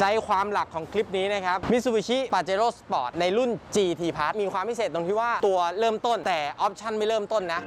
ใจความหลักของคลิปนี้นะครับ Mitsubishi Pajero Sport ในรุ่น GT Pass มีความพิเศษตรงที่ว่าตัวเริ่มต้นแต่ออปชั่นไม่เริ่มต้นนะ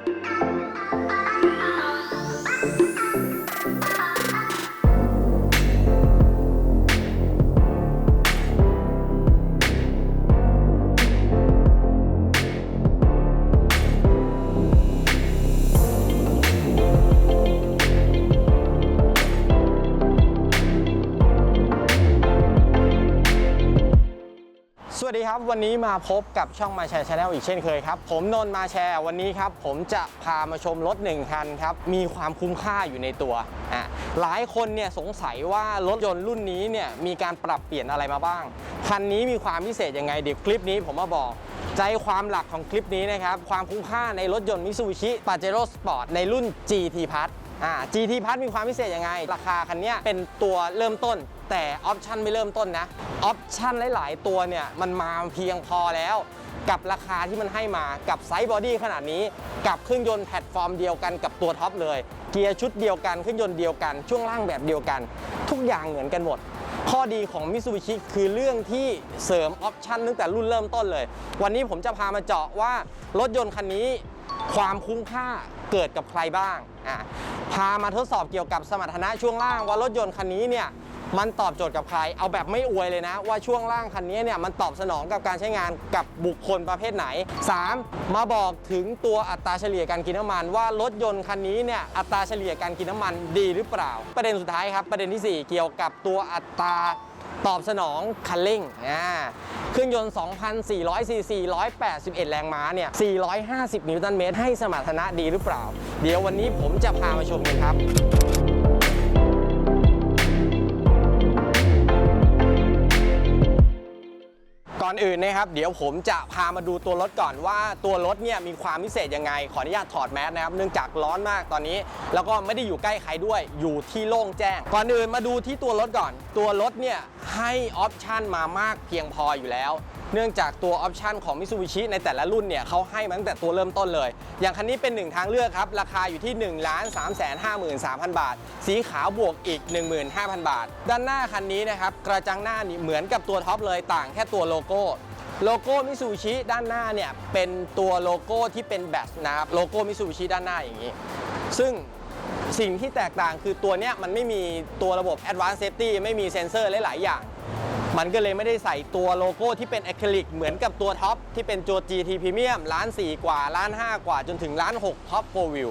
วัสดีครับ วันนี้มาพบกับช่องมาแชร์ชาแนลอีกเช่นเคยครับ ผมนนท์มาแชร์วันนี้ครับ ผมจะพามาชมรถหนึ่งคันครับ มีความคุ้มค่าอยู่ในตัวอะหลายคนเนี่ยสงสัยว่ารถยนต์รุ่นนี้เนี่ยมีการปรับเปลี่ยนอะไรมาบ้าง คันนี้มีความพิเศษยังไง เดี๋ยวคลิปนี้ผมมาบอกใจความหลักของคลิปนี้นะครับ ความคุ้มค่าในรถยนต์ Mitsubishi Pajero Sport ในรุ่น GT Plus อ่า GT Plus มีความพิเศษยังไง ราคาคันเนี้ยเป็นตัวเริ่มต้น แต่ออปชันไม่เริ่มต้นนะ ออปชันหลาย ๆ ตัวเนี่ยมันมาเพียงพอแล้ว กับราคาที่มันให้มากับไซส์บอดี้ขนาดนี้ กับเครื่องยนต์แพลตฟอร์มเดียวกันกับตัวท็อปเลย เกียร์ชุดเดียวกันเครื่องยนต์เดียวกัน ช่วงล่างแบบเดียวกัน ทุกอย่างเหมือนกันหมด ข้อดีของ Mitsubishi คือเรื่องที่เสริมออปชันตั้งแต่รุ่นเริ่มต้นเลย วันนี้ผมจะพามาเจาะว่ารถยนต์คันนี้ความคุ้มค่าเกิดกับใครบ้างอะพามาทดสอบเกี่ยวกับสมรรถนะช่วงล่างว่ารถยนต์คันนี้เนี่ย มันตอบโจทย์กับใคร เอาแบบไม่อวยเลยนะ ว่าช่วงล่างคันนี้เนี่ยมันตอบสนองกับการใช้งานกับบุคคลประเภทไหน 3. มาบอกถึงตัวอัตราเฉลี่ยการกินน้ำมัน ว่ารถยนต์คันนี้เนี่ยอัตราเฉลี่ยการกินน้ำมันดีหรือเปล่า ประเด็นสุดท้ายครับประเด็นทีสี่4 เกี่ยวกับตัวอัตราตอบสนองคันเร่งอ่าเครื่องยนต์ 2,400 ซีซี 181 แรงม้าเนี่ย 450 นิวตันเมตร ให้สมรรถนะดีหรือเปล่า เดี๋ยววันนี้ผมจะพามาชมกันครับ ก่อนอื่นนะครับเดี๋ยวผมจะพามาดูตัวรถก่อนว่าตัวรถเนี่ยมีความพิเศษยังไง ขออนุญาตถอดแมสนะครับเนื่องจากร้อนมากตอนนี้ แล้วก็ไม่ได้อยู่ใกล้ใครด้วยอยู่ที่โล่งแจ้ง ก่อนอื่นมาดูที่ตัวรถก่อน ตัวรถเนี่ยให้ออปชันมามากเพียงพออยู่แล้วเนื่องจากตัวออปชันของ Mitsubishi ในแต่ละรุ่นเนี่ยเขาให้มาตั้งแต่ตัวเริ่มต้นเลย อย่างคันนี้เป็นหนึ่งทางเลือกครับ ราคาอยู่ที่ 1 3 5 3 3 0 0 บาท สีขาวบวกอีก 15,000 บาท ด้านหน้าคันนี้นะครับ กระจังหน้านี่เหมือนกับตัวท็อปเลยต่างแค่ตัวโลโก้โลโก้มิซูชิด้านหน้าเนี่ยเป็นตัวโลโก้ที่เป็นแบตนะครับโลโก้มิซูชิด้านหน้าอย่างนี้ ซึ่งสิ่งที่แตกต่างคือตัวเนี้ยมันไม่มีตัวระบบ Advanced Safety ไม่มีเซ็นเซอร์หลาย ๆ อย่าง มันก็เลยไม่ได้ใส่ตัวโลโก้ที่เป็นอะคริลิกเหมือนกับตัวท็อปที่เป็นตัว GT Premium ล้าน 4 กว่าล้าน 5 กว่าจนถึงล้าน 6 ท็อป4 View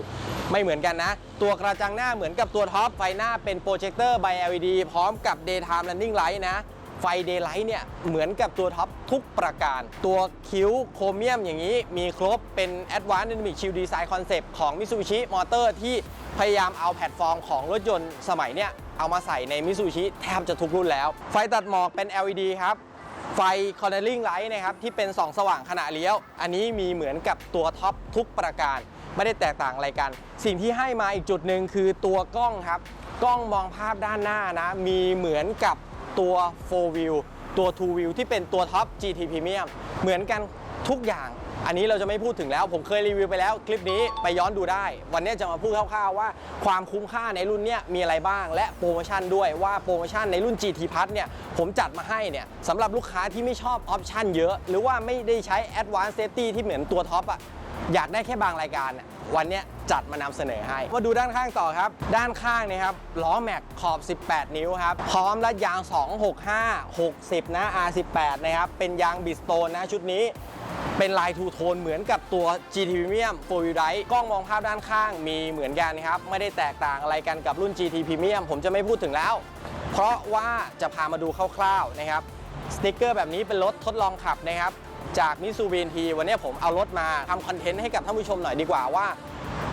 ไม่เหมือนกันนะ ตัวกระจังหน้าเหมือนกับตัวท็อปไฟหน้าเป็นโปรเจคเตอร์ by LED พร้อมกับ Daytime Running Light นะ ไฟ Daylight เนี่ยเหมือนกับตัวท็อปทุกประการ ตัวคิ้วโครเมียมอย่างนี้มีครบเป็น Advanced Dynamic Shield Design Concept ของ Mitsubishi Motor ที่พยายามเอาแพลตฟอร์มของรถยนต์สมัยเนี้ยเอามาใส่ใน Mitsubishi แทบจะทุกรุ่นแล้ว ไฟตัดหมอกเป็น LED ครับไฟ cornering light นะครับที่เป็นส่องสว่างขณะเลี้ยว อันนี้มีเหมือนกับตัวท็อปทุกประการ ไม่ได้แตกต่างอะไรกัน สิ่งที่ให้มาอีกจุดหนึ่งคือตัวกล้องครับ กล้องมองภาพด้านหน้านะ มีเหมือนกับ ตัว4 view ตัว2 view ที่เป็นตัวท็อป GT Premium เหมือนกันทุกอย่าง อันนี้เราจะไม่พูดถึงแล้ว ผมเคยรีวิวไปแล้ว คลิปนี้ไปย้อนดูได้ วันนี้จะมาพูดคร่าวๆว่า ความคุ้มค่าในรุ่นเนี้ยมีอะไรบ้าง และโปรโมชั่นด้วยว่าโปรโมชั่นในรุ่น GT Plus เนี่ยผมจัดมาให้เนี่ยสำหรับลูกค้าที่ไม่ชอบออปชั่นเยอะ หรือว่าไม่ได้ใช้ Advanced Safety ที่เหมือนตัวท็อปอะอยากได้แค่บางรายการ วันนี้จัดมานำเสนอให้ มาดูด้านข้างต่อครับ ด้านข้างเนยครับล้อแม็กขอบ 18 นิ้วครับ พร้อมและยาง 265 60 นะ R18 นะครับ เป็นยางบิสโตนนะชุดนี้ เป็นลายทูโทนเหมือนกับตัว GT Premium 4 Wheel Drive กล้องมองภาพด้านข้างมีเหมือนกันครับ ไม่ได้แตกต่างอะไรกันกับรุ่น GT Premium ผมจะไม่พูดถึงแล้ว เพราะว่าจะพามาดูคร่าวๆนะครับสติกเกอร์แบบนี้เป็นรถทดลองขับนะครับ จากมิซูบินทีวันนี้ผมเอารถมาทำคอนเทนต์ให้กับท่านผู้ชมหน่อยดีกว่าว่า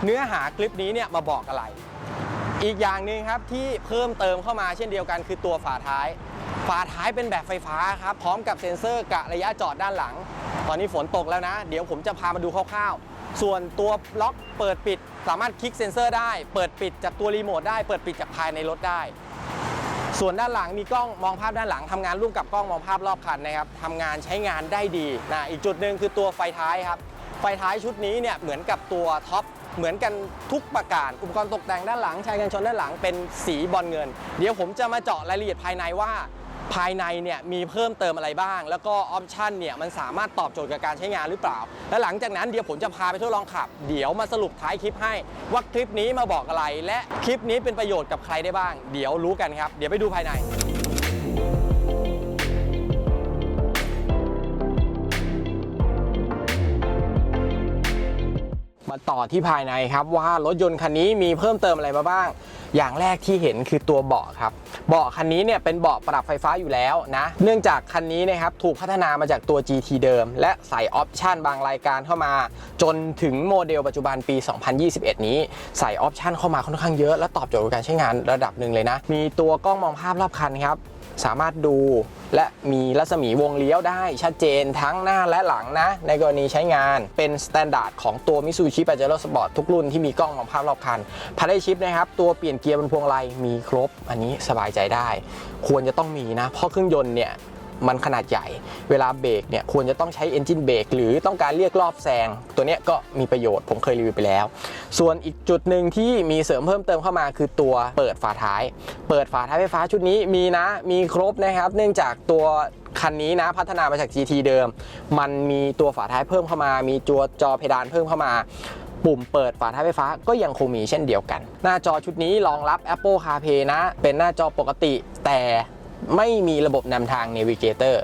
เนื้อหาคลิปนี้เนี่ยมาบอกอะไร อีกอย่างหนึ่งครับที่เพิ่มเติมเข้ามาเช่นเดียวกันคือตัวฝาท้าย ฝาท้ายเป็นแบบไฟฟ้าครับพร้อมกับเซ็นเซอร์กะระยะจอดด้านหลัง ตอนนี้ฝนตกแล้วนะ เดี๋ยวผมจะพามาดูคร่าวๆ ส่วนตัวล็อกเปิดปิด สามารถคลิกเซ็นเซอร์ได้ เปิดปิดจากตัวรีโมทได้ เปิดปิดจากภายในรถได้ ส่วนด้านหลังมีกล้องมองภาพด้านหลังทำงานร่วมกับกล้องมองภาพรอบคันนะครับทำงานใช้งานได้ดีนะอีกจุดหนึ่งคือตัวไฟท้ายครับไฟท้ายชุดนี้เนี่ยเหมือนกับตัวท็อปเหมือนกันทุกประการอุปกรณ์ตกแต่งด้านหลังชายกันชนด้านหลังเป็นสีบอลเงิน เดี๋ยวผมจะมาเจาะรายละเอียดภายในว่า ภายในเนี่ยมีเพิ่มเติมอะไรบ้าง แล้วก็ออปชันเนี่ยมันสามารถตอบโจทย์กับการใช้งานหรือเปล่า และหลังจากนั้นเดี๋ยวผมจะพาไปทดลองขับ เดี๋ยวมาสรุปท้ายคลิปให้ว่าคลิปนี้มาบอกอะไร และคลิปนี้เป็นประโยชน์กับใครได้บ้าง เดี๋ยวรู้กันครับ เดี๋ยวไปดูภายใน มาต่อที่ภายในครับว่ารถยนต์คันนี้มีเพิ่มเติมอะไรมาบ้าง อย่างแรกที่เห็นคือตัวเบาะครับ เบาะคันนี้เนี่ยเป็นเบาะปรับไฟฟ้าอยู่แล้วนะ เนื่องจากคันนี้นะครับถูกพัฒนามาจากตัว GT เดิม และใส่ออปชันบางรายการเข้ามา จนถึงโมเดลปัจจุบันปี 2021 นี้ใส่ออปชันเข้ามาค่อนข้างเยอะและตอบโจทย์กับการใช้งานระดับหนึ่งเลยนะ มีตัวกล้องมองภาพรอบคันครับ สามารถดูและมีรัศมีวงเลี้ยวได้ชัดเจนทั้งหน้าและหลังนะ ในกรณีใช้งานเป็นสแตนดาร์ดของตัว Mitsubishi Pajero Sport ทุกรุ่นที่มีกล้องมองภาพรอบคันพาร์ทชิปนะครับ ตัวเปลี่ยนเกียร์บนพวงไลมีครบ อันนี้สบายใจได้ ควรจะต้องมีนะ เพราะเครื่องยนต์เนี่ย มันขนาดใหญ่ เวลาเบรกเนี่ยควรจะต้องใช้ engine brake หรือต้องการเรียกรอบแซงตัวเนี้ยก็มีประโยชน์ผมเคยรีวิวไปแล้ว ส่วนอีกจุดหนึ่งที่มีเสริมเพิ่มเติมเข้ามาคือตัวเปิดฝาท้าย เปิดฝาท้ายไฟฟ้าชุดนี้มีนะมีครบนะครับ เนื่องจากตัวคันนี้นะพัฒนามาจาก GT เดิม มันมีตัวฝาท้ายเพิ่มเข้ามา มีตัวจอเพดานเพิ่มเข้ามา ปุ่มเปิดฝาท้ายไฟฟ้าก็ยังคงมีเช่นเดียวกัน หน้าจอชุดนี้รองรับ Apple CarPlay นะ เป็นหน้าจอปกติแต่ ไม่มีระบบนำทาง Navigator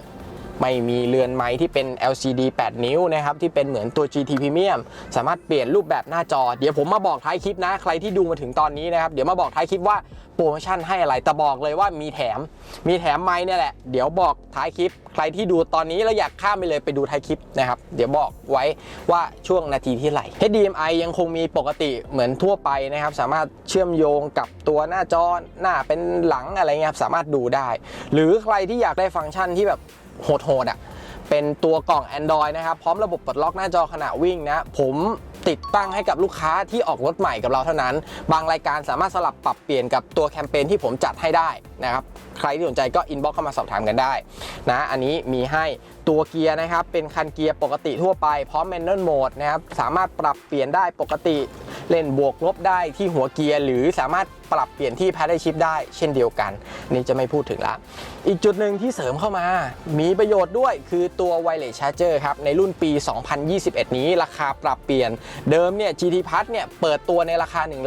ไม่มีเรือนไม้ที่เป็น LCD 8 นิ้วนะครับที่เป็นเหมือนตัว GT Premium สามารถเปลี่ยนรูปแบบหน้าจอ เดี๋ยวผมมาบอกท้ายคลิปนะ ใครที่ดูมาถึงตอนนี้นะครับ เดี๋ยวมาบอกท้ายคลิปว่าโปรโมชั่นให้อะไร แต่บอกเลยว่ามีแถม มีแถมไม้เนี่ยแหละ เดี๋ยวบอกท้ายคลิป ใครที่ดูตอนนี้แล้วอยากข้ามไปเลยไปดูท้ายคลิปนะครับ เดี๋ยวบอกไว้ว่าช่วงนาทีที่ไหร่ HDMI ยังคงมีปกติเหมือนทั่วไปนะครับ สามารถเชื่อมโยงกับตัวหน้าจอหน้าเป็นหลังอะไรเงี้ยครับสามารถดูได้ หรือใครที่อยากได้ฟังก์ชันที่แบบ โหดๆอะเป็นตัวกล่อง Android นะครับ พร้อมระบบปลดล็อกหน้าจอขณะวิ่งนะ ผม ติดตั้งให้กับลูกค้าที่ออกรถใหม่กับเราเท่านั้น บางรายการสามารถสลับปรับเปลี่ยนกับตัวแคมเปญที่ผมจัดให้ได้นะครับ ใครที่สนใจก็อินบ็อกเข้ามาสอบถามกันได้นะ อันนี้มีให้ตัวเกียร์นะครับ เป็นคันเกียร์ปกติทั่วไปพร้อม Manual Mode นะครับ สามารถปรับเปลี่ยนได้ปกติเล่นบวกลบได้ที่หัวเกียร์ หรือสามารถปรับเปลี่ยนที่ Paddle Shift ได้เช่นเดียวกัน นี่จะไม่พูดถึงละอีกจุดหนึ่งที่เสริมเข้ามา มีประโยชน์ด้วยคือตัว Wireless Charger ครับ ในรุ่นปี 2021 นี้ราคาปรับเปลี่ยนเดิมเนี่ย GT Plus เนี่ย เปิดตัวในราคา 1 3 4 9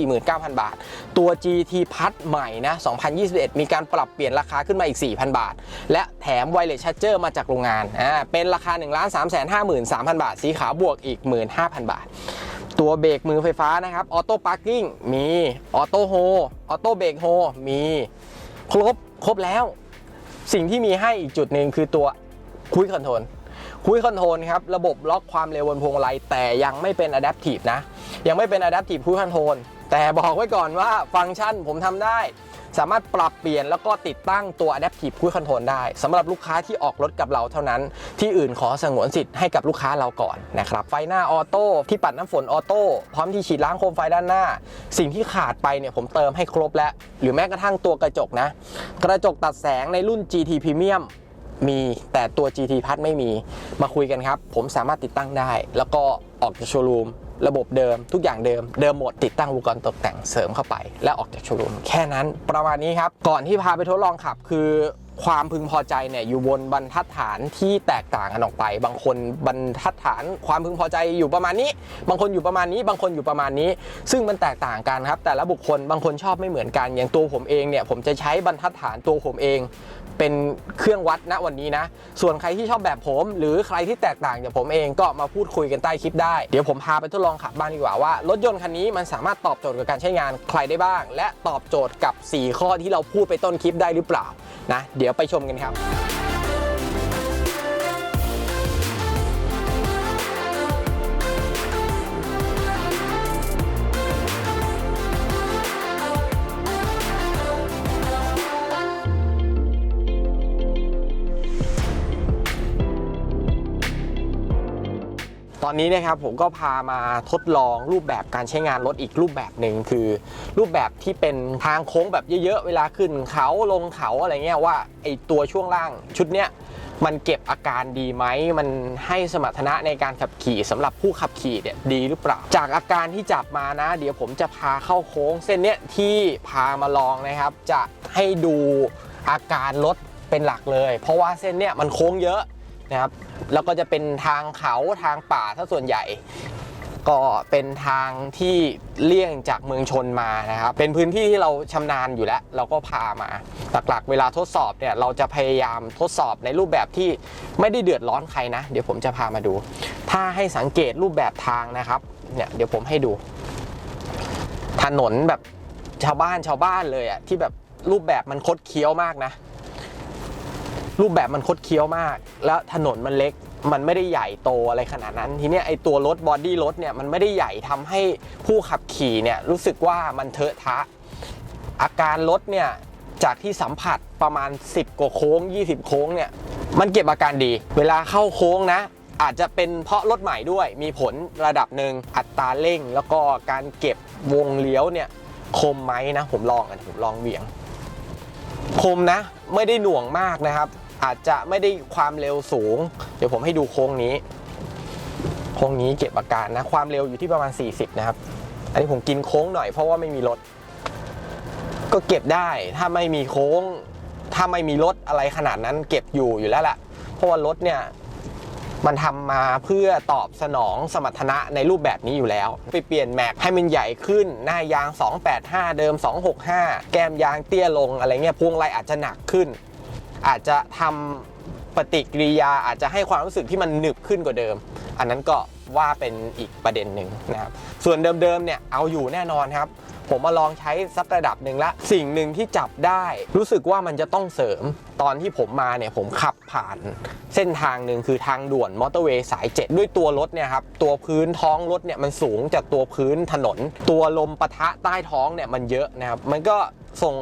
0 0 0 บาท ตัว GT Plus ใหม่นะ 2021 มีการปรับเปลี่ยนราคาขึ้นมาอีก 4,000 บาท และแถม Wireless Charger มาจากโรงงานอ่าเป็นราคา 1 3 5 3 0 0 0 บาท สีขาวบวกอีก 15,000 บาท ตัวเบรกมือไฟฟ้านะครับออโต้พาร์กิ้งมีออโต้โฮออโต้เบรกโฮมีครบครบแล้ว สิ่งที่มีให้อีกจุดหนึ่งคือตัวคุยคอนโทรล คุยคอนโทรลครับระบบล็อกความเร็วบนพวงมาลัยแต่ยังไม่เป็น Adaptive นะ ยังไม่เป็น Adaptive Cruise Control แต่บอกไว้ก่อนว่าฟังก์ชันผมทำได้ สามารถปรับเปลี่ยนแล้วก็ติดตั้งตัว Adaptive Cruise Control ได้สำหรับลูกค้าที่ออกรถกับเราเท่านั้น ที่อื่นขอสงวนสิทธิ์ให้กับลูกค้าเราก่อนนะครับ ไฟหน้าออโต้ที่ปัดน้ำฝนออโต้พร้อมที่ฉีดล้างโคมไฟด้านหน้า สิ่งที่ขาดไปเนี่ยผมเติมให้ครบแล้ว หรือแม้กระทั่งตัวกระจกนะ กระจกตัดแสงในรุ่น GT Premium มีแต่ตัว GT Plus ไม่มีมาคุยกันครับ ผมสามารถติดตั้งได้ แล้วก็ออกจากโชว์รูมระบบเดิม ทุกอย่างเดิม เดิมหมดติดตั้งอุปกรณ์ตกแต่งเสริมเข้าไป และออกจากโชว์รูมแค่นั้นประมาณนี้ครับ ก่อนที่พาไปทดลองขับคือความพึงพอใจเนี่ยอยู่บนบรรทัดฐานที่แตกต่างกันออกไป บางคนบรรทัดฐานความพึงพอใจอยู่ประมาณนี้ บางคนอยู่ประมาณนี้ บางคนอยู่ประมาณนี้ ซึ่งมันแตกต่างกันครับ แต่ละบุคคลบางคนชอบไม่เหมือนกันอย่างตัวผมเองเนี่ยผมจะใช้บรรทัดฐานตัวผมเอง เป็นเครื่องวัดณวันนี้นะ ส่วนใครที่ชอบแบบผม หรือใครที่แตกต่างจากผมเองก็มาพูดคุยกันใต้คลิปได้ เดี๋ยวผมพาไปทดลองขับบ้างดีกว่าว่ารถยนต์คันนี้มันสามารถตอบโจทย์กับการใช้งานใครได้บ้าง และตอบโจทย์กับ 4 ข้อที่เราพูดไปต้นคลิปได้หรือเปล่านะเดี๋ยวไปชมกันครับ อนนี้นะครับผมก็พามาทดลองรูปแบบการใช้งานรถอีกรูปแบบหนึ่งคือ รูปแบบที่เป็นทางโค้งแบบเยอะๆ เวลาขึ้นเขาลงเขาอะไรเงี้ยว่าไอตัวช่วงล่างชุดเนี้ยมันเก็บอาการดีไหม มันให้สมรรถนะในการขับขี่สำหรับผู้ขับขี่เนี่ยดีหรือเปล่า จากอาการที่จับมานะ เดี๋ยวผมจะพาเข้าโค้งเส้นเนี้ยที่พามาลองนะครับ จะให้ดูอาการรถเป็นหลักเลย เพราะว่าเส้นเนี่ยมันโค้งเยอะ นะครับแล้วก็จะเป็นทางเขาทางป่าถ้าส่วนใหญ่ ก็เป็นทางที่เลี่ยงจากเมืองชนมานะครับ เป็นพื้นที่ที่เราชำนาญอยู่แล้ว เราก็พามา หลักๆ เวลาทดสอบเนี่ยเราจะพยายามทดสอบในรูปแบบที่ไม่ได้เดือดร้อนใครนะ เดี๋ยวผมจะพามาดู ถ้าให้สังเกตรูปแบบทางนะครับเนี่ยเดี๋ยวผมให้ดู ถนนแบบชาวบ้านชาวบ้านเลยอะที่แบบรูปแบบมันคดเคี้ยวมากนะ รูปแบบมันคดเคี้ยวมาก แล้วถนนมันเล็กมันไม่ได้ใหญ่โตอะไรขนาดนั้น ทีเนี้ยไอตัวรถบอดี้รถเนี่ยมันไม่ได้ใหญ่ทำให้ผู้ขับขี่เนี่ยรู้สึกว่ามันเทอะทะ อาการรถเนี่ยจากที่สัมผัสประมาณ 10 กว่าโค้ง 20 โค้งเนี่ยมันเก็บอาการดี เวลาเข้าโค้งนะ อาจจะเป็นเพราะรถใหม่ด้วย มีผลระดับหนึ่งอัตราเร่ง แล้วก็การเก็บวงเลี้ยวเนี่ยคมไหมนะ ผมลองกันผมลองเหวี่ยงคมนะ ไม่ได้หน่วงมากนะครับ อาจจะไม่ได้ความเร็วสูง เดี๋ยวผมให้ดูโค้งนี้ โค้งนี้เก็บอาการนะ ความเร็วอยู่ที่ประมาณ 40 นะครับ อันนี้ผมกินโค้งหน่อยเพราะว่าไม่มีรถ ก็เก็บได้ถ้าไม่มีโค้ง ถ้าไม่มีรถอะไรขนาดนั้นเก็บอยู่อยู่แล้วแหละเพราะว่ารถเนี่ยมันทำมาเพื่อตอบสนองสมรรถนะในรูปแบบนี้อยู่แล้ว ไปเปลี่ยนแม็กให้มันใหญ่ขึ้น หน้ายาง 285 เดิม 265 แก้มยางเตี้ยลงอะไรเงี้ยพวงไลอาจจะหนักขึ้น อาจจะทำปฏิกิริยาอาจจะให้ความรู้สึกที่มันหนึบขึ้นกว่าเดิม อันนั้นก็ว่าเป็นอีกประเด็นหนึ่งนะครับส่วนเดิมๆเนี่ยเอาอยู่แน่นอนครับ ผมมาลองใช้สักระดับหนึ่งละสิ่งหนึ่งที่จับได้ รู้สึกว่ามันจะต้องเสริมตอนที่ผมมาเนี่ยผมขับผ่านเส้นทางหนึ่งคือทางด่วนมอเตอร์เวย์สาย 7 ด้วยตัวรถเนี่ยครับตัวพื้นท้องรถเนี่ยมันสูงจากตัวพื้นถนน ตัวลมปะทะใต้ท้องเนี่ยมันเยอะนะครับมันก็ส่ง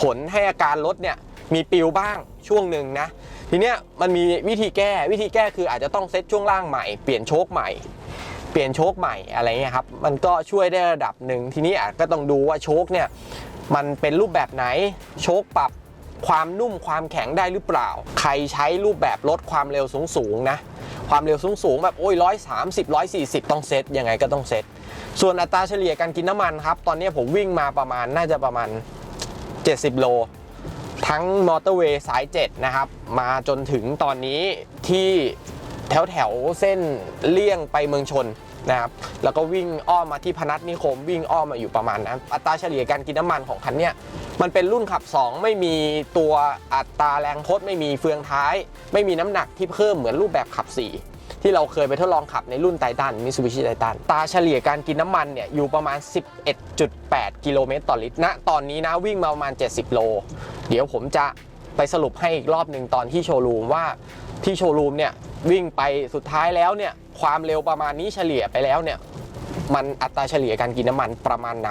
ผลให้อาการรถเนี่ยมีปิวบ้าง ช่วงหนึ่งนะ ทีเนี้ยมันมีวิธีแก้วิธีแก้คืออาจจะต้องเซ็ตช่วงล่างใหม่เปลี่ยนโชคใหม่เปลี่ยนโชคใหม่อะไรเงี้ยครับมันก็ช่วยได้ระดับหนึ่งทีนี้อาจก็ต้องดูว่าโชคเนี่ยมันเป็นรูปแบบไหนโชคปรับความนุ่มความแข็งได้หรือเปล่า ใครใช้รูปแบบลดความเร็วสูงสูงนะความเร็วสูงสูงแบบโอ้ยร้อยสามสิบร้อยสี่สิบต้องเซตยังไงก็ต้องเซตส่วนอัตราเฉลี่ยการกินน้ำมันครับ ตอนนี้ผมวิ่งมาประมาณน่าจะประมาณ 70 โล ทั้งมอเตอร์เวย์สาย 7 นะครับ มาจนถึงตอนนี้ที่แถวแถวเส้นเลี่ยงไปเมืองชนนะครับ แล้วก็วิ่งอ้อมมาที่พนัสนิคม วิ่งอ้อมมาอยู่ประมาณนั้น อัตราเฉลี่ยการกินน้ำมันของคันเนี้ยมันเป็นรุ่นขับ 2 ไม่มีตัวอัตราแรงทดไม่มีเฟืองท้าย ไม่มีน้ำหนักที่เพิ่มเหมือนรูปแบบขับ 4 ที่เราเคยไปทดลองขับในรุ่นไททันมิ t ูบิชิไททันตาเฉลี่ยการกินน้ำมันเนี่ยอยู่ประมาณ 11.8 กิโลเมตรต่อลิตรณตอนนี้นะวิ่งมาประมาณ 70 โล เดี๋ยวผมจะไปสรุปให้อีกรอบหนึ่งตอนที่โชว์รูมว่าที่โชว์รูมเนี่ยวิ่งไปสุดท้ายแล้วเนี่ยความเร็วประมาณนี้เฉลี่ยไปแล้วเนี่ยมันอัตราเฉลี่ยการกินน้ำมันประมาณไหน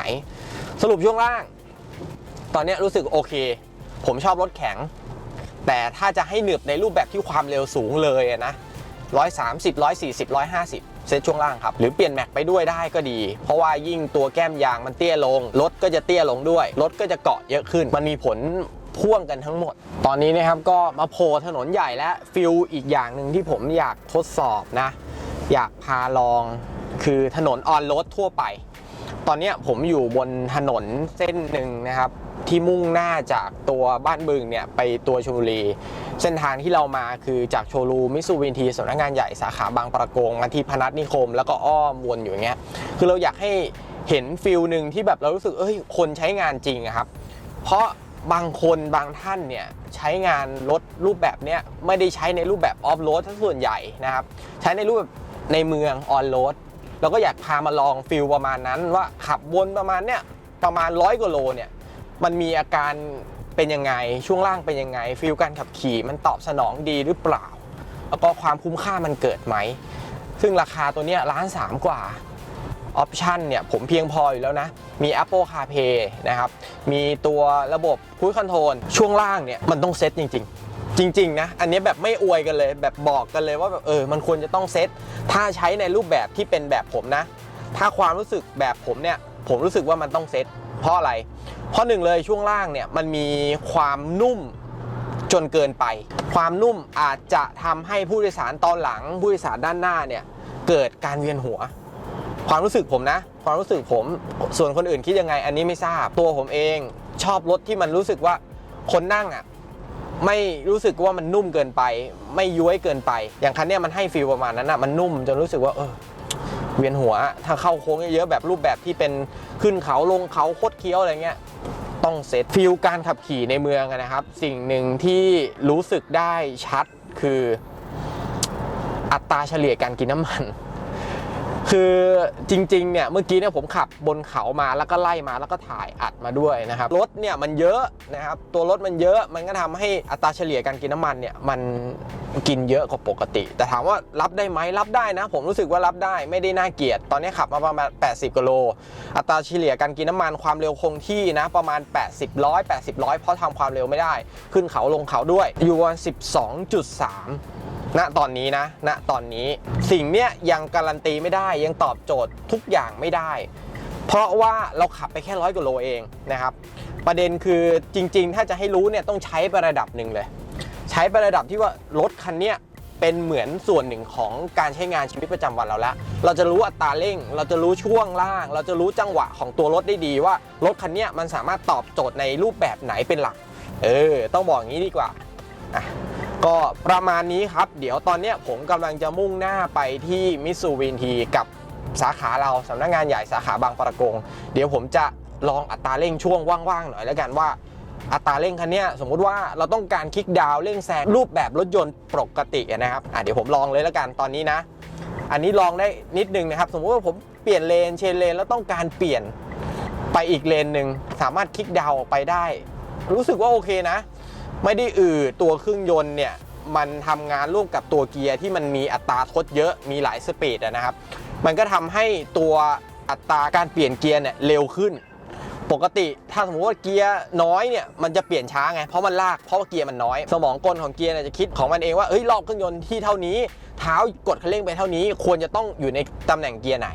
สรุปช่วงล่าง ตอนเนี้ยรู้สึกโอเค ผมชอบรถแข็ง แต่ถ้าจะให้หนึบในรูปแบบที่ความเร็วสูงเลยนะ 130 140 150 เซตช่วงล่างครับ หรือเปลี่ยนแม็กไปด้วยได้ก็ดี เพราะว่ายิ่งตัวแก้มยางมันเตี้ยลง รถก็จะเตี้ยลงด้วย รถก็จะเกาะเยอะขึ้น มันมีผลพ่วงกันทั้งหมด ตอนนี้นะครับก็มาโผล่ถนนใหญ่และฟิลอีกอย่างหนึ่งที่ผมอยากทดสอบนะ อยากพาลองคือถนนออนโรดทั่วไป ตอนนี้ผมอยู่บนถนนเส้นหนึ่งนะครับ ที่มุ่งหน้าจากตัวบ้านบึงเนี่ยไปตัวชลบุรี เส้นทางที่เรามาคือจากโชว์รูมิสูวินทีสำนักงานใหญ่สาขาบางประกงมาที่พนัสนิคม แล้วก็อ้อมวนอยู่เงี้ยคือเราอยากให้เห็นฟิลหนึ่งที่แบบเรารู้สึกเอ้ยคนใช้งานจริงครับ เพราะบางคนบางท่านเนี่ยใช้งานรถรูปแบบเนี้ยไม่ได้ใช้ในรูปแบบออฟโรดส่วนใหญ่นะครับใช้ในรูปแบบในเมืองออนโรดเราก็อยากพามาลองฟิลประมาณนั้นว่าขับวนประมาณเนี้ยประมาณร้อยกว่าโลเนี่ย มันมีอาการเป็นยังไง ช่วงล่างเป็นยังไงฟิลการขับขี่มันตอบสนองดีหรือเปล่า แล้วก็ความคุ้มค่ามันเกิดไหม ซึ่งราคาตัวเนี้ยล้านสามกว่าออปชันเนี่ยผมเพียงพออยู่แล้วนะ มี Apple CarPlay นะครับ มีตัวระบบ Cruise Control ช่วงล่างเนี่ยมันต้องเซ็ตจริง ๆ จริง ๆ นะ อันนี้แบบไม่อวยกันเลย แบบบอกกันเลยว่าแบบเออมันควรจะต้องเซ็ตถ้าใช้ในรูปแบบที่เป็นแบบผมนะ ถ้าความรู้สึกแบบผมเนี่ย ผมรู้สึกว่ามันต้องเซ็ต เพราะอะไร เพราะหนึ่งเลยช่วงล่างเนี่ยมันมีความนุ่มจนเกินไป ความนุ่มอาจจะทำให้ผู้โดยสารตอนหลัง ผู้โดยสารด้านหน้าเนี่ยเกิดการเวียนหัว ความรู้สึกผมนะ ความรู้สึกผมส่วนคนอื่นคิดยังไง อันนี้ไม่ทราบตัวผมเองชอบรถที่มันรู้สึกว่าคนนั่งอะไม่รู้สึกว่ามันนุ่มเกินไป ไม่ย้วยเกินไป อย่างคันเนี้ยมันให้ฟีลประมาณนั้นอะมันนุ่มจนรู้สึกว่าเออ เวียนหัว ถ้าเข้าโค้งเยอะๆแบบรูปแบบที่เป็นขึ้นเขาลงเขาโคดเคี้ยวอะไรเงี้ยต้องเซตฟิลการขับขี่ในเมืองนะครับ สิ่งหนึ่งที่รู้สึกได้ชัดคืออัตราเฉลี่ยการกินน้ำมัน คือจริงๆเนี่ยเมื่อกี้เนี่ยผมขับบนเขามาแล้วก็ไล่มาแล้วก็ถ่ายอัดมาด้วยนะครับรถเนี่ยมันเยอะนะครับตัวรถมันเยอะมันก็ทำให้อัตราเฉลี่ยการกินน้ำมันเนี่ยมันกินเยอะกว่าปกติ แต่ถามว่ารับได้ไหมรับได้นะ ผมรู้สึกว่ารับได้ไม่ได้น่าเกลียด ตอนนี้ขับมาประมาณ 80กิโลอัตราเฉลี่ยการกินน้ำมันความเร็วคงที่นะประมาณ 80ร้อย80ร้อยเพราะทำความเร็วไม่ได้ ขึ้นเขาลงเขาด้วยอยู่วัน12.3 ณตอนนี้นะ ณ ตอนนี้สิ่งเนี้ยยังการันตีไม่ได้ยังตอบโจทย์ทุกอย่างไม่ได้ เพราะว่าเราขับไปแค่ร้อยกว่าโลเองนะครับ ประเด็นคือจริง ๆ ถ้าจะให้รู้เนี่ยต้องใช้ไประดับหนึ่งเลย ใช้ไประดับที่ว่ารถคันเนี้ยเป็นเหมือนส่วนหนึ่งของการใช้งานชีวิตประจำวันเราล้วเราจะรู้อัตราเร่ง เราจะรู้ช่วงล่าง เราจะรู้จังหวะของตัวรถได้ดีว่ารถคันเนี้ยมันสามารถตอบโจทย์ในรูปแบบไหนเป็นหลัก เออ ต้องบอกอย่างนี้ดีกว่าอะ ก็ประมาณนี้ครับ เดี๋ยวตอนเนี้ยผมกำลังจะมุ่งหน้าไปที่มิสซูวินทีกับสาขาเราสำนักงานใหญ่สาขาบางประกง เดี๋ยวผมจะลองอัตราเร่งช่วงว่างๆหน่อยแล้วกันว่าอัตราเร่งคันเนี้ยสมมุติว่าเราต้องการคลิกดาวเร่งแซงรูปแบบรถยนต์ปกตินะครับอะเดี๋ยวผมลองเลยแล้วกันตอนนี้นะ อันนี้ลองได้นิดนึงนะครับ สมมุติว่าผมเปลี่ยนเลนเชนเลนแล้วต้องการเปลี่ยนไปอีกเลนหนึ่งสามารถคลิกดาวออกไปได้ รู้สึกว่าโอเคนะ ไม่ได้อืดตัวเครื่องยนต์เนี่ยมันทำงานร่วมกับตัวเกียร์ที่มันมีอัตราทดเยอะมีหลายสปีดนะครับ มันก็ทำให้ตัวอัตราการเปลี่ยนเกียร์เนี่ยเร็วขึ้น ปกติถ้าสมมติว่าเกียร์น้อยเนี่ยมันจะเปลี่ยนช้าไงเพราะมันลากเพราะว่าเกียร์มันน้อย สมองกลของเกียร์เนี่ยจะคิดของมันเองว่าเอ้ยรอบเครื่องยนต์ที่เท่านี้ เท้ากดคันเร่งไปเท่านี้ ควรจะต้องอยู่ในตำแหน่งเกียร์ไหน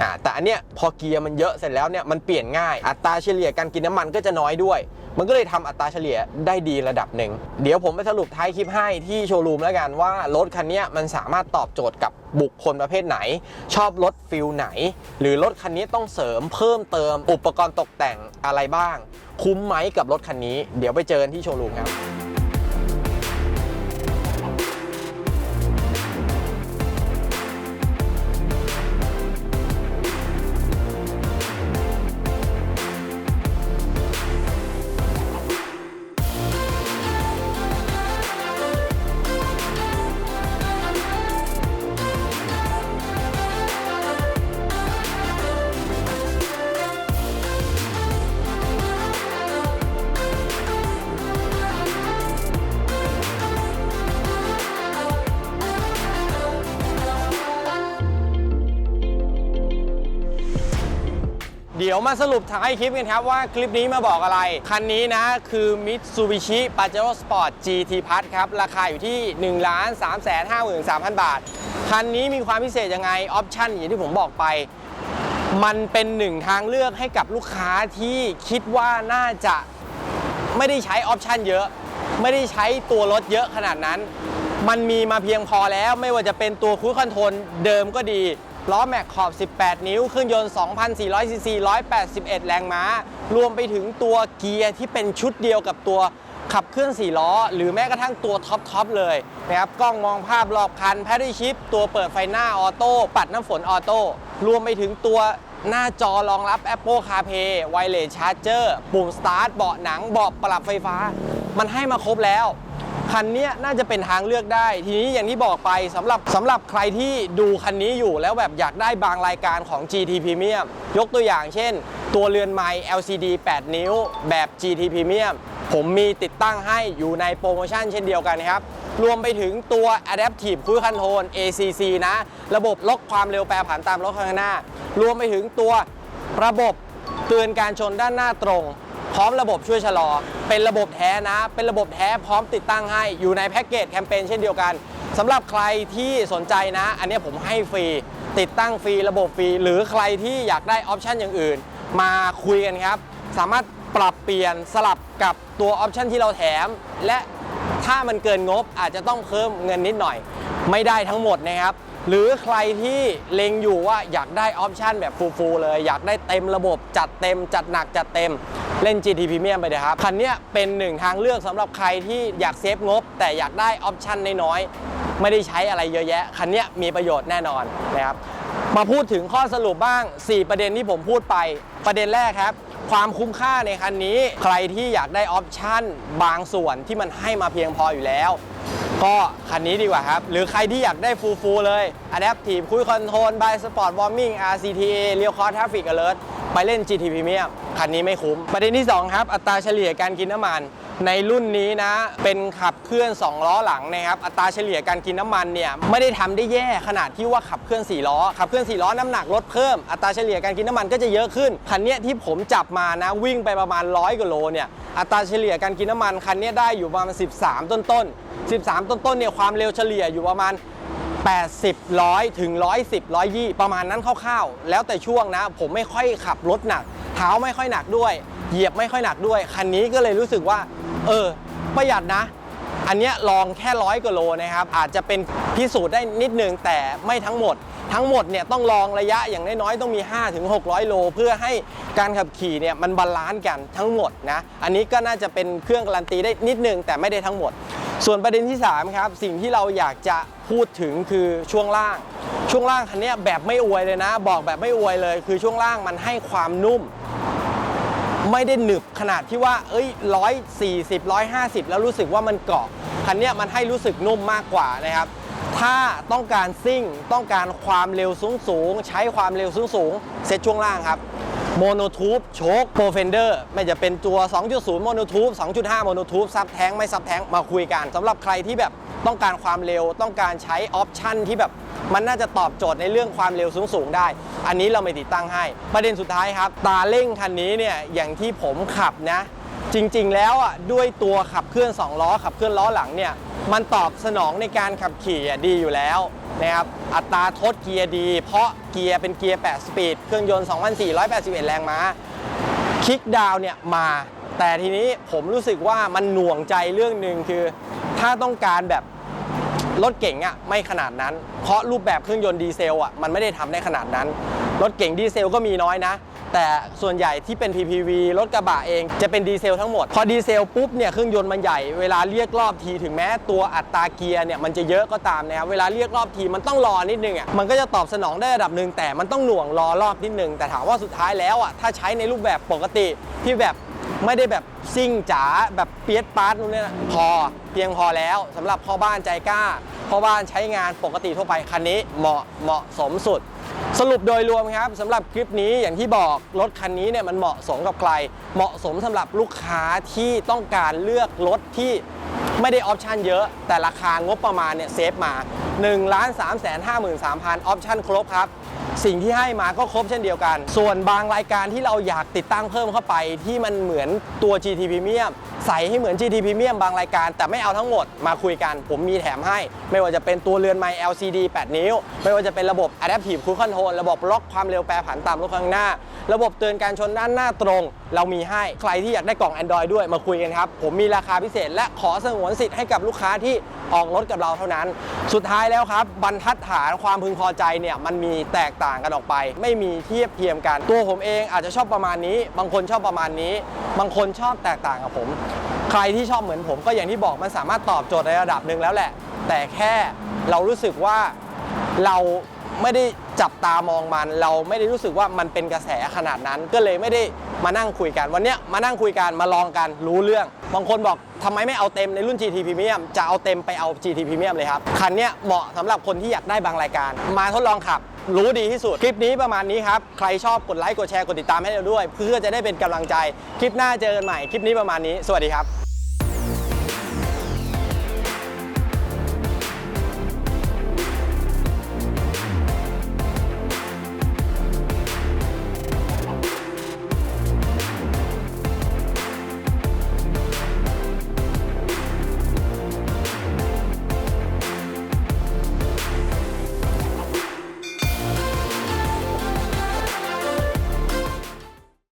อ่าแต่อันเนี้ยพอเกียร์มันเยอะเสร็จแล้วเนี่ยมันเปลี่ยนง่ายอัตราเฉลี่ยการกินน้ำมันก็จะน้อยด้วย มันก็เลยทำอัตราเฉลี่ยได้ดีระดับหนึ่ง เดี๋ยวผมไปสรุปท้ายคลิปให้ที่โชว์รูมแล้วกันว่ารถคันนี้มันสามารถตอบโจทย์กับบุคคลประเภทไหน ชอบรถฟิลไหน หรือรถคันนี้ต้องเสริมเพิ่มเติมอุปกรณ์ตกแต่งอะไรบ้าง คุ้มไหมกับรถคันนี้ เดี๋ยวไปเจอกันที่โชว์รูมครับ มาสรุปท้ายคลิปกันครับว่าคลิปนี้มาบอกอะไร คันนี้นะคือ Mitsubishi Pajero Sport GT Plus ครับ ราคาอยู่ที่ 1 3 5 3 0 0 0 บาท คันนี้มีความพิเศษยังไง ออปชั่นอย่างที่ผมบอกไป มันเป็นหนึ่งทางเลือกให้กับลูกค้าที่คิดว่าน่าจะไม่ได้ใช้ออปชั่นเยอะ ไม่ได้ใช้ตัวรถเยอะขนาดนั้น มันมีมาเพียงพอแล้วไม่ว่าจะเป็นตัวคู i คอนโทรลเดิมก็ดี ล้อแม็กขอบ 18 นิ้ว เครื่องยนต์ 2,400ซีซี181 แรงม้า รวมไปถึงตัวเกียร์ที่เป็นชุดเดียวกับตัวขับเคลื่อน4ล้อ หรือแม้กระทั่งตัวท็อปทอปเลยนะครับกล้องมองภาพรอบคันแพดดี้ชิป ตัวเปิดไฟหน้าออโต้ปัดน้ำฝนออโต้รวมไปถึงตัวหน้าจอรองรับ Apple CarPlay Wireless Charger ปุ่ม Start เบาะหนังเบาะปรับไฟฟ้า มันให้มาครบแล้ว คันนี้น่าจะเป็นทางเลือกได้ ทีนี้อย่างที่บอกไปสำหรับสำหรับใครที่ดูคันนี้อยู่แล้วแบบอยากได้บางรายการของ GT Premium ยกตัวอย่างเช่น ตัวเรือนไม้ LCD 8 นิ้วแบบ GT Premium ผมมีติดตั้งให้อยู่ในโปรโมชั่นเช่นเดียวกันครับ รวมไปถึงตัว Adaptive Cruise Control ACC นะ ระบบล็อกความเร็วแปรผันตามรถข้างหน้า รวมไปถึงตัวระบบเตือนการชนด้านหน้าตรง พร้อมระบบช่วยชะลอ เป็นระบบแท้นะ เป็นระบบแท้พร้อมติดตั้งให้อยู่ในแพ็กเกจแคมเปญเช่นเดียวกันสำหรับใครที่สนใจนะ อันนี้ผมให้ฟรี ติดตั้งฟรีระบบฟรี หรือใครที่อยากได้ออปชันอย่างอื่น มาคุยกันครับ สามารถปรับเปลี่ยนสลับกับตัวออปชันที่เราแถม และถ้ามันเกินงบอาจจะต้องเพิ่มเงินนิดหน่อย ไม่ได้ทั้งหมดนะครับ หรือใครที่เล็งอยู่ว่าอยากได้ออปชันแบบฟูลๆเลย อยากได้เต็มระบบจัดเต็ม จัดหนักจัดเต็มเล่น GT Premium ไปเลยครับ คันนี้เป็นหนึ่งทางเลือกสำหรับใครที่อยากเซฟงบ แต่อยากได้ออปชันน้อยๆ ไม่ได้ใช้อะไรเยอะแยะ คันนี้มีประโยชน์แน่นอนนะครับมาพูดถึงข้อสรุปบ้าง 4 ประเด็นที่ผมพูดไป ประเด็นแรกครับ ความคุ้มค่าในคันนี้ ใครที่อยากได้ออปชันบางส่วนที่มันให้มาเพียงพออยู่แล้ว ก็คันนี้ดีกว่าครับ หรือใครที่อยากได้ฟูลฟูเลย Adaptive Cruise Control by Sport Warming RCTA Real Cross Traffic Alert ไปเล่น GT Premium คันนี้ไม่คุ้ม ประเด็นที่ 2 ครับ อัตราเฉลี่ยการกินน้ำมัน ในรุ่นนี้นะ เป็นขับเคลื่อน 2 ล้อหลังนะครับ อัตราเฉลี่ยการกินน้ำมันเนี่ยไม่ได้ทำได้แย่ขนาดที่ว่าขับเคลื่อน 4 ล้อ ขับเคลื่อน 4 ล้อน้ำหนักลดเพิ่ม อัตราเฉลี่ยการกินน้ำมันก็จะเยอะขึ้น คันนี้ที่ผมจับมานะวิ่งไปประมาณ 100กว่าโลเนี่ย อัตราเฉลี่ยการกินน้ำมันคันนี้ได้อยู่ประมาณ 13 ต้นต้นๆ13ต้นต้นๆ เนี่ยความเร็วเฉลี่ยอยู่ประมาณ80 100 ถึง 110 120 ประมาณนั้นคร่าวๆ แล้วแต่ช่วงนะ ผมไม่ค่อยขับรถหนัก เท้าไม่ค่อยหนักด้วย เหยียบไม่ค่อยหนักด้วย คันนี้ก็เลยรู้สึกว่า เออ ประหยัดนะ อันเนี้ยลองแค่ร้อยกว่าโลนะครับ อาจจะเป็นพิสูจน์ได้นิดนึงแต่ไม่ทั้งหมด ทั้งหมดเนี่ยต้องลองระยะอย่างน้อยๆต้องมี 5-600 โล เพื่อให้การขับขี่เนี่ยมันบาลานซ์กันทั้งหมดนะ อันนี้ก็น่าจะเป็นเครื่องการันตีได้นิดนึงแต่ไม่ได้ทั้งหมด ส่วนประเด็นที่ 3 ครับ สิ่งที่เราอยากจะพูดถึงคือช่วงล่าง ช่วงล่างคันเนี้ยแบบไม่อวยเลยนะ บอกแบบไม่อวยเลย คือช่วงล่างมันให้ความนุ่ม ไม่ได้หนึบขนาดที่ว่า เอ้ยร้อยสี่สิบร้อยห้าสิบแล้วรู้สึกว่ามันเกาะคันเนี้ยมันให้รู้สึกนุ่มมากกว่านะครับ ถ้าต้องการซิ่งต้องการความเร็วสูงสูงใช้ความเร็วสูงสูงเซตช่วงล่างครับ โมโนทูบโชคโปรเฟนเดอร์ไม่จะเป็นตัว 2.0 โมโนทูบ2.5 โมโนทูบซับแท้งไม่ซับแท้งมาคุยกันสำหรับใครที่แบบต้องการความเร็วต้องการใช้ออปชันที่แบบมันน่าจะตอบโจทย์ในเรื่องความเร็วสูงๆได้ อันนี้เราไม่ติดตั้งให้ ประเด็นสุดท้ายครับ ตาเร่งคันนี้เนี่ยอย่างที่ผมขับนะ จริงๆ แล้วอะด้วยตัวขับเคลื่อน 2 ล้อ ขับเคลื่อนล้อหลังเนี่ยมันตอบสนองในการขับขี่ดีอยู่แล้วนะครับอัตราทดเกียร์ดี เพราะเกียร์เป็นเกียร์ 8 สปีด เครื่องยนต์ 2,481 แรงม้าคิกดาวเนี่ยมา แต่ทีนี้ผมรู้สึกว่ามันหน่วงใจเรื่องหนึ่งคือ ถ้าต้องการแบบรถเก๋งอะไม่ขนาดนั้น เพราะรูปแบบเครื่องยนต์ดีเซลอะมันไม่ได้ทำได้ขนาดนั้น รถเก๋งดีเซลก็มีน้อยนะ แต่ส่วนใหญ่ที่เป็น PPV รถกระบะเองจะเป็นดีเซลทั้งหมด พอดีเซลปุ๊บเนี่ยเครื่องยนต์มันใหญ่เวลาเรียกรอบทีถึงแม้ตัวอัตราเกียร์เนี่ยมันจะเยอะก็ตามนะครับเวลาเรียกรอบทีมันต้องรอนิดนึงอะมันก็จะตอบสนองได้ระดับหนึ่งแต่มันต้องหน่วงรอรอบนิดนึงแต่ถามว่าสุดท้ายแล้วอะถ้าใช้ในรูปแบบปกติที่แบบไม่ได้แบบซิ่งจ๋าแบบเปียดปาร์ตนู่นนี่นะพอเพียงพอแล้วสำหรับพ่อบ้านใจกล้าพ่อบ้านใช้งานปกติทั่วไปคันนี้เหมาะเหมาะสมสุด สรุปโดยรวมครับสำหรับคลิปนี้อย่างที่บอกรถคันนี้เนี่ยมันเหมาะสมกับใคร เหมาะสมสำหรับลูกค้าที่ต้องการเลือกรถที่ไม่ได้ออปชันเยอะแต่ราคางบประมาณเนี่ยเซฟมา1 3 5 3 3 0 0 0 ออปชันครบครับ สิ่งที่ให้มาก็ครบเช่นเดียวกัน ส่วนบางรายการที่เราอยากติดตั้งเพิ่มเข้าไป ที่มันเหมือนตัว GT Premium ใส่ให้เหมือน GT Premium บางรายการ แต่ไม่เอาทั้งหมดมาคุยกัน ผมมีแถมให้ ไม่ว่าจะเป็นตัวเรือนไม้ LCD 8 นิ้ว ไม่ว่าจะเป็นระบบ Adaptive Cruise Control ระบบล็อกความเร็วแปรผันตามรถข้างหน้า ระบบเตือนการชนด้านหน้าตรง เรามีให้ใครที่อยากได้กล่อง Android ด้วยมาคุยกันครับ ผมมีราคาพิเศษ และขอสงวนสิทธิ์ให้กับลูกค้าที่ออกรถกับเราเท่านั้น สุดท้ายแล้วครับ บรรทัดฐานความพึงพอใจเนี่ยมันมีแตกต่างกันออกไป ไม่มีเทียบเทียมกัน ตัวผมเองอาจจะชอบประมาณนี้ บางคนชอบประมาณนี้ บางคนชอบแตกต่างกับผม ใครที่ชอบเหมือนผมก็อย่างที่บอกมันสามารถตอบโจทย์ในระดับหนึ่งแล้วแหละ แต่แค่เรารู้สึกว่าเรา ไม่ได้จับตามองมัน เราไม่ได้รู้สึกว่ามันเป็นกระแสขนาดนั้น ก็เลยไม่ได้มานั่งคุยกัน วันนี้มานั่งคุยกันมาลองกันรู้เรื่อง บางคนบอกทำไมไม่เอาเต็มในรุ่น GT Premium จะเอาเต็มไปเอา GT Premium เลยครับ คันนี้เหมาะสำหรับคนที่อยากได้บางรายการ มาทดลองขับ รู้ดีที่สุด คลิปนี้ประมาณนี้ครับ ใครชอบกดไลค์กดแชร์กดติดตามให้เราด้วย เพื่อจะได้เป็นกำลังใจ คลิปหน้าเจอกันใหม่ คลิปนี้ประมาณนี้ สวัสดีครับ